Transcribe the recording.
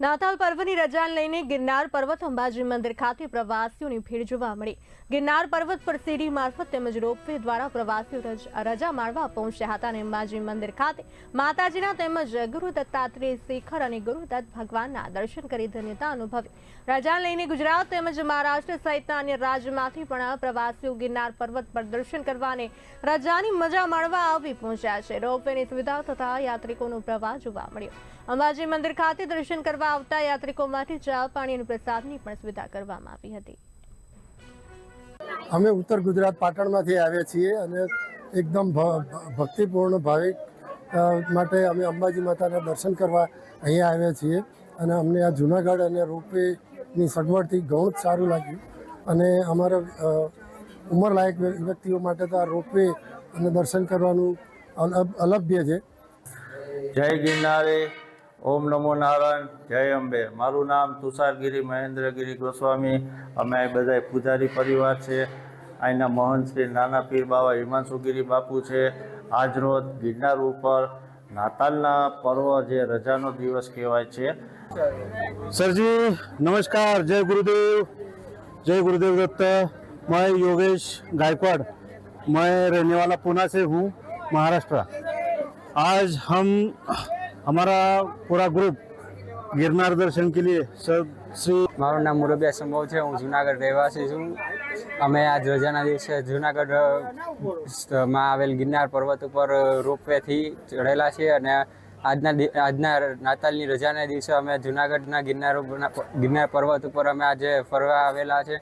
નાતાલ પર્વની રજાને લઈને ગિરનાર પર્વત અંબાજી મંદિર ખાતે પ્રવાસીઓની ભીડ જોવા મળી. ગિરનાર પર્વત પર સીડી મારફત તેમજ રોપવે દ્વારા પ્રવાસીઓ રજા માણવા પહોંચ્યા હતા અને અંબાજી મંદિર ખાતે માતાજીના તેમજ ગુરુ દત્તાત્રેય શિખર અને ગુરુ દત્ત ભગવાનના દર્શન કરી ધન્યતા અનુભવી. રજા લઈને ગુજરાત તેમજ મહારાષ્ટ્ર સહિતના અન્ય રાજ્યમાંથી પણ પ્રવાસીઓ ગિરનાર પર્વત પર દર્શન કરવા અને રજાની મજા માણવા આવી પહોંચ્યા છે. રોપવેની સુવિધા તથા યાત્રિકોનો પ્રવાહ જોવા મળ્યો. અંબાજી મંદિર ખાતે દર્શન કરવા આવતા યાત્રિકો માટે ચા પાણી અને પ્રસાદની પણ સુવિધા કરવામાં આવી હતી. અમે ઉત્તર ગુજરાત પાટણમાંથી આવ્યા છીએ અને એકદમ ભ- ભ- ભક્તિપૂર્ણ ભાવિક માટે અમે અંબાજી માતાના દર્શન કરવા અહીંયા આવ્યા છીએ. અને અમને આ જુનાગઢ અને રોપવેની સગવડથી ઘણું જ સારું લાગ્યું. અને અમારા ઉંમરલાયક વ્યક્તિઓ માટે તો આ રોપવે અને દર્શન કરવાનું અલ- અલભ્ય છે. જય ગિરનારી ઓમ નમો નારાયણ જય અંબે મારું નામ તુષારગીરી મહેન્દ્રગીરી ગોસ્વામી અમે અહીં બધા પૂજારી પરિવાર છે અહીંના મહંત શ્રી નાના પીર બાવા હિમાંશુગીરી બાપુ છે આજરોજ ગિરનાર ઉપર નાતાલના પર્વ જે રજાનો દિવસ કહેવાય છે सर जी नमस्कार जय गुरुदेव जय गुरुदेव दत्त मैं योगेश गायकवाड़ मैं रहने वाला पूना से हूँ महाराष्ट्र आज हम हमारा पूरा ग्रुप गिरनार दर्शन के लिए सब श्री મારું નામ મુરબિયા સંભવ છે હું જુનાગઢ રહેવાસી છું અમે આજ રજાના દિવસે જુનાગઢ અ, માં આવેલ ગિરનાર પર્વત ઉપર રોપવેથી ચડેલા છીએ અને આજના દિ- આજના નાતાલની રજાના દિવસે અમે જુનાગઢના ગિરનાર ઉપર- ગિરનાર પર્વત ઉપર અમે આજે ફરવા આવેલા છે